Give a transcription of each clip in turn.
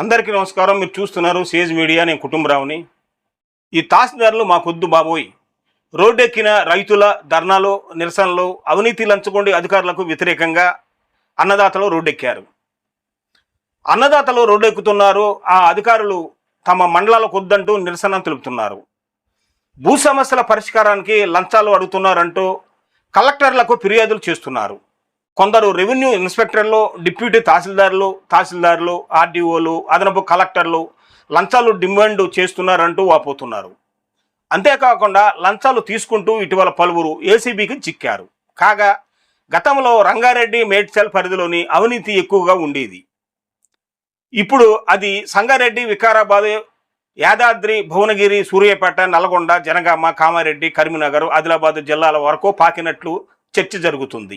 అందరికీ నమస్కారం. మీరు చూస్తున్నారు సేజ్ మీడియా. నేను కుటుంబరావుని. ఈ తహసీల్దార్లు మాకొద్దు బాబోయ్. రోడ్డెక్కిన రైతుల ధర్నాలు నిరసనలు అవినీతి లంచగొండి అధికారులకు వ్యతిరేకంగా అన్నదాతలు రోడ్డెక్కారు. అన్నదాతలు రోడ్డెక్కుతున్నారు. ఆ అధికారులు తమ మండలాలకు వద్దంటూ నిరసన తెలుపుతున్నారు. భూ సమస్యల పరిష్కారానికి లంచాలు అడుగుతున్నారంటూ కలెక్టర్లకు ఫిర్యాదులు చేస్తున్నారు. కొందరు రెవెన్యూ ఇన్స్పెక్టర్లు డిప్యూటీ తహసీల్దార్లు తహసీల్దార్లు ఆర్డీఓలు అదనపు కలెక్టర్లు లంచాలు డిమాండ్ చేస్తున్నారంటూ వాపోతున్నారు. అంతేకాకుండా లంచాలు తీసుకుంటూ ఇటీవల పలువురు ఏసీబీకి చిక్కారు. కాగా గతంలో రంగారెడ్డి మేడ్చల్ పరిధిలోని అవినీతి ఎక్కువగా ఉండేది. ఇప్పుడు అది సంగారెడ్డి వికారాబాద్ యాదాద్రి భువనగిరి సూర్యాపేట నల్గొండ జనగామ కామారెడ్డి కరీంనగర్ ఆదిలాబాద్ జిల్లాల వరకు పాకినట్లు చర్చ జరుగుతుంది.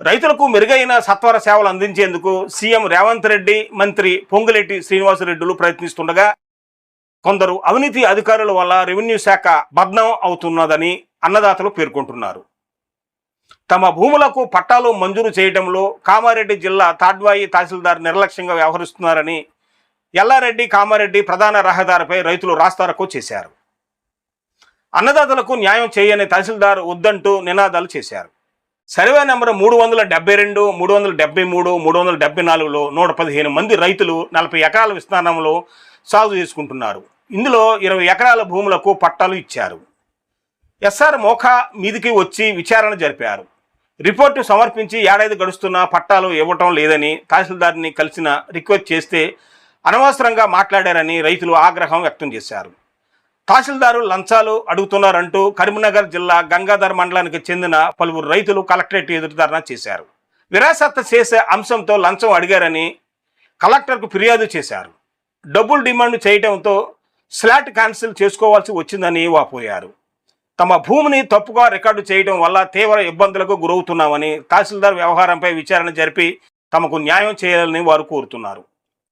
రైతులకు మెరుగైన సత్వర సేవలు అందించేందుకు సీఎం రేవంత్ రెడ్డి మంత్రి పొంగులేటి శ్రీనివాసరెడ్డిలు ప్రయత్నిస్తుండగా కొందరు అవినీతి అధికారుల వల్ల రెవెన్యూ శాఖ బద్నం అవుతున్నదని అన్నదాతలు పేర్కొంటున్నారు. తమ భూములకు పట్టాలు మంజూరు చేయడంలో కామారెడ్డి జిల్లా తాడ్వాయి తహసీల్దార్ నిర్లక్ష్యంగా వ్యవహరిస్తున్నారని ఎల్లారెడ్డి కామారెడ్డి ప్రధాన రహదారిపై రైతులు రాస్తారకు చేశారు. అన్నదాతలకు న్యాయం చేయని తహసీల్దార్ వద్దంటూ నినాదాలు చేశారు. సర్వే నెంబర్ మూడు వందల డెబ్బై రెండు మూడు వందల డెబ్బై మూడు మూడు వందల డెబ్బై నాలుగులో నూట పదిహేను మంది రైతులు నలభై ఎకరాల విస్తీర్ణంలో సాగు చేసుకుంటున్నారు. ఇందులో ఇరవై ఎకరాల భూములకు పట్టాలు ఇచ్చారు. ఎస్ఆర్ మోఖా మీదికి వచ్చి విచారణ జరిపారు. రిపోర్టు సమర్పించి ఏడాది గడుస్తున్నా పట్టాలు ఇవ్వటం లేదని తహసీల్దార్ని కలిసిన రిక్వెస్ట్ చేస్తే అనవసరంగా మాట్లాడారని రైతులు ఆగ్రహం వ్యక్తం చేశారు. తహసీల్దారు లంచాలు అడుగుతున్నారంటూ కరీంనగర్ జిల్లా గంగాధర్ మండలానికి చెందిన పలువురు రైతులు కలెక్టరేట్ ఎదురుదారణ చేశారు. విరాసత్త చేసే అంశంతో లంచం అడిగారని కలెక్టర్కు ఫిర్యాదు చేశారు. డబ్బులు డిమాండ్ చేయడంతో స్లాట్ క్యాన్సిల్ చేసుకోవాల్సి వచ్చిందని వాపోయారు. తమ భూమిని తప్పుగా రికార్డు చేయడం వల్ల తీవ్ర ఇబ్బందులకు గురవుతున్నామని తహసీల్దార్ వ్యవహారంపై విచారణ జరిపి తమకు న్యాయం చేయాలని వారు కోరుతున్నారు.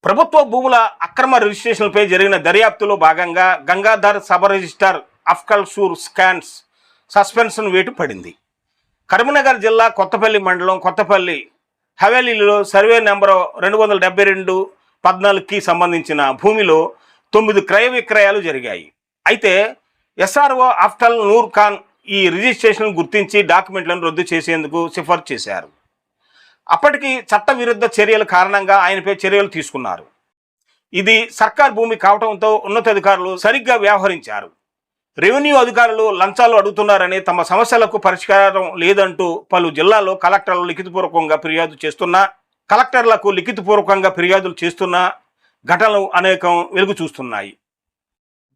ప్రభుత్వ భూముల అక్రమ రిజిస్ట్రేషన్లపై జరిగిన దర్యాప్తులో భాగంగా గంగాధర్ సబ్ రిజిస్టార్ అఫ్కల్ సూర్ స్కాన్స్ సస్పెన్షన్ వేటు పడింది. కరీంనగర్ జిల్లా కొత్తపల్లి మండలం కొత్తపల్లి హవేలీలో సర్వే నెంబర్ రెండు వందల డెబ్బై రెండు పద్నాలుగుకి సంబంధించిన భూమిలో తొమ్మిది క్రయ విక్రయాలు జరిగాయి. అయితే ఎస్ఆర్ఓ అఫ్టల్ నూర్ ఖాన్ ఈ రిజిస్ట్రేషన్ గుర్తించి డాక్యుమెంట్లను రద్దు చేసేందుకు సిఫార్సు చేశారు. అప్పటికి చట్టవిరుద్ధ చర్యల కారణంగా ఆయనపై చర్యలు తీసుకున్నారు. ఇది సర్కార్ భూమి కావడంతో ఉన్నతాధికారులు సరిగ్గా వ్యవహరించారు. రెవెన్యూ అధికారులు లంచాలు అడుగుతున్నారని తమ సమస్యలకు పరిష్కారం లేదంటూ పలు జిల్లాల్లో కలెక్టర్లు లిఖితపూర్వకంగా ఫిర్యాదు చేస్తున్నా కలెక్టర్లకు లిఖితపూర్వకంగా ఫిర్యాదులు చేస్తున్న ఘటనలు అనేకం వెలుగు చూస్తున్నాయి.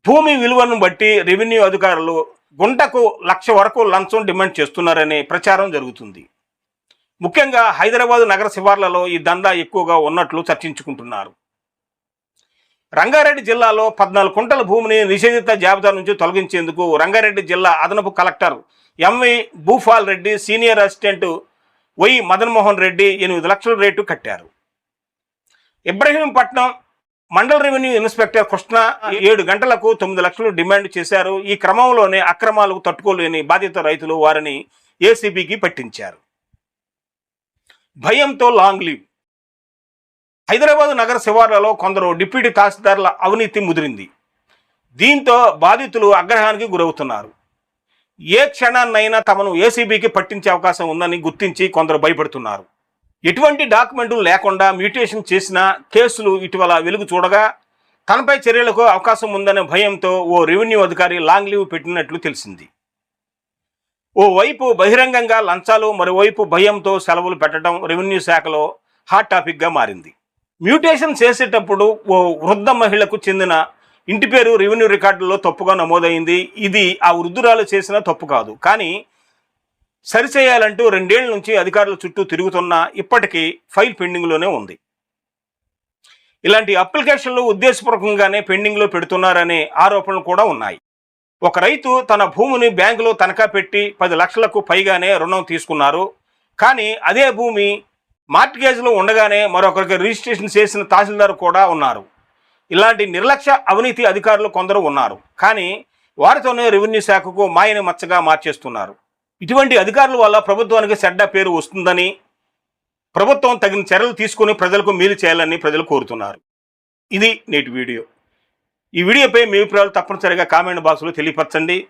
భూమి విలువను బట్టి రెవెన్యూ అధికారులు గుంటకు లక్ష వరకు లంచం డిమాండ్ చేస్తున్నారనే ప్రచారం జరుగుతుంది. ముఖ్యంగా హైదరాబాద్ నగర శివార్లలో ఈ దందా ఎక్కువగా ఉన్నట్లు చర్చించుకుంటున్నారు. రంగారెడ్డి జిల్లాలో పద్నాలుగు కుంటల భూమిని నిషేధిత జాబితా నుంచి తొలగించేందుకు రంగారెడ్డి జిల్లా అదనపు collector MV Bhupal Reddy senior assistant Y Madanmohan Reddy ఎనిమిది లక్షల రేటు కట్టారు. ఇబ్రహీంపట్నం మండల రెవెన్యూ ఇన్స్పెక్టర్ కృష్ణ ఏడు గంటలకు తొమ్మిది లక్షలు డిమాండ్ చేశారు. ఈ క్రమంలోనే అక్రమాలకు తట్టుకోలేని బాధిత రైతులు వారిని ఏసీబీకి పట్టించారు. భయంతో లాంగ్ లీవ్. హైదరాబాద్ నగర శివార్లలో కొందరు డిప్యూటీ తహసీల్దార్ల అవినీతి ముదిరింది. దీంతో బాధితులు అగ్రహానికి గురవుతున్నారు. ఏ క్షణాన్నైనా తమను ఏసీబీకి పట్టించే అవకాశం ఉందని గుర్తించి కొందరు భయపడుతున్నారు. ఎటువంటి డాక్యుమెంట్లు లేకుండా మ్యూటేషన్ చేసిన కేసులు ఇటీవల వెలుగు చూడగా తనపై చర్యలకు అవకాశం ఉందనే భయంతో ఓ రెవెన్యూ అధికారి లాంగ్ లీవ్ పెట్టినట్లు తెలిసింది. ఓవైపు బహిరంగంగా లంచాలు మరోవైపు భయంతో సెలవులు పెట్టడం రెవెన్యూ శాఖలో హాట్ టాపిక్గా మారింది. మ్యూటేషన్ చేసేటప్పుడు ఓ వృద్ధ మహిళకు చెందిన ఇంటి పేరు రెవెన్యూ రికార్డుల్లో తప్పుగా నమోదైంది. ఇది ఆ వృద్ధురాలు చేసిన తప్పు కాదు. కానీ సరిచేయాలంటూ రెండేళ్ళ నుంచి అధికారుల చుట్టూ తిరుగుతున్నా ఇప్పటికీ ఫైల్ పెండింగ్లోనే ఉంది. ఇలాంటి అప్లికేషన్లు ఉద్దేశపూర్వకంగానే పెండింగ్లో పెడుతున్నారనే ఆరోపణలు కూడా ఉన్నాయి. ఒక రైతు తన భూమిని బ్యాంకులో తనఖా పెట్టి పది లక్షలకు పైగానే రుణం తీసుకున్నారు. కానీ అదే భూమి మార్టిగేజ్లో ఉండగానే మరొకరికి రిజిస్ట్రేషన్ చేసిన తహసీల్దార్ కూడా ఉన్నారు. ఇలాంటి నిర్లక్ష్య అవినీతి అధికారులు కొందరు ఉన్నారు. కానీ వారితోనే రెవెన్యూ శాఖకు మాయని మచ్చగా మార్చేస్తున్నారు. ఇటువంటి అధికారుల వల్ల ప్రభుత్వానికి చెడ్డ పేరు వస్తుందని ప్రభుత్వం తగిన చర్యలు తీసుకొని ప్రజలకు మేలు చేయాలని ప్రజలు కోరుతున్నారు. ఇది నేటి వీడియో. ఈ వీడియోపై మీ అభిప్రాయాలు తప్పనిసరిగా కామెంట్ బాక్స్లో తెలియపరచండి.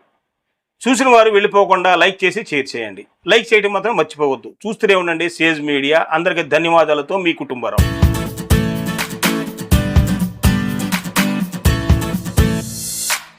చూసిన వారు వెళ్ళిపోకుండా లైక్ చేసి షేర్ చేయండి. లైక్ చేయడం మాత్రం మర్చిపోవద్దు. చూస్తూనే ఉండండి. Sage media. అందరికీ ధన్యవాదాలతో మీ కుటుంబరావు.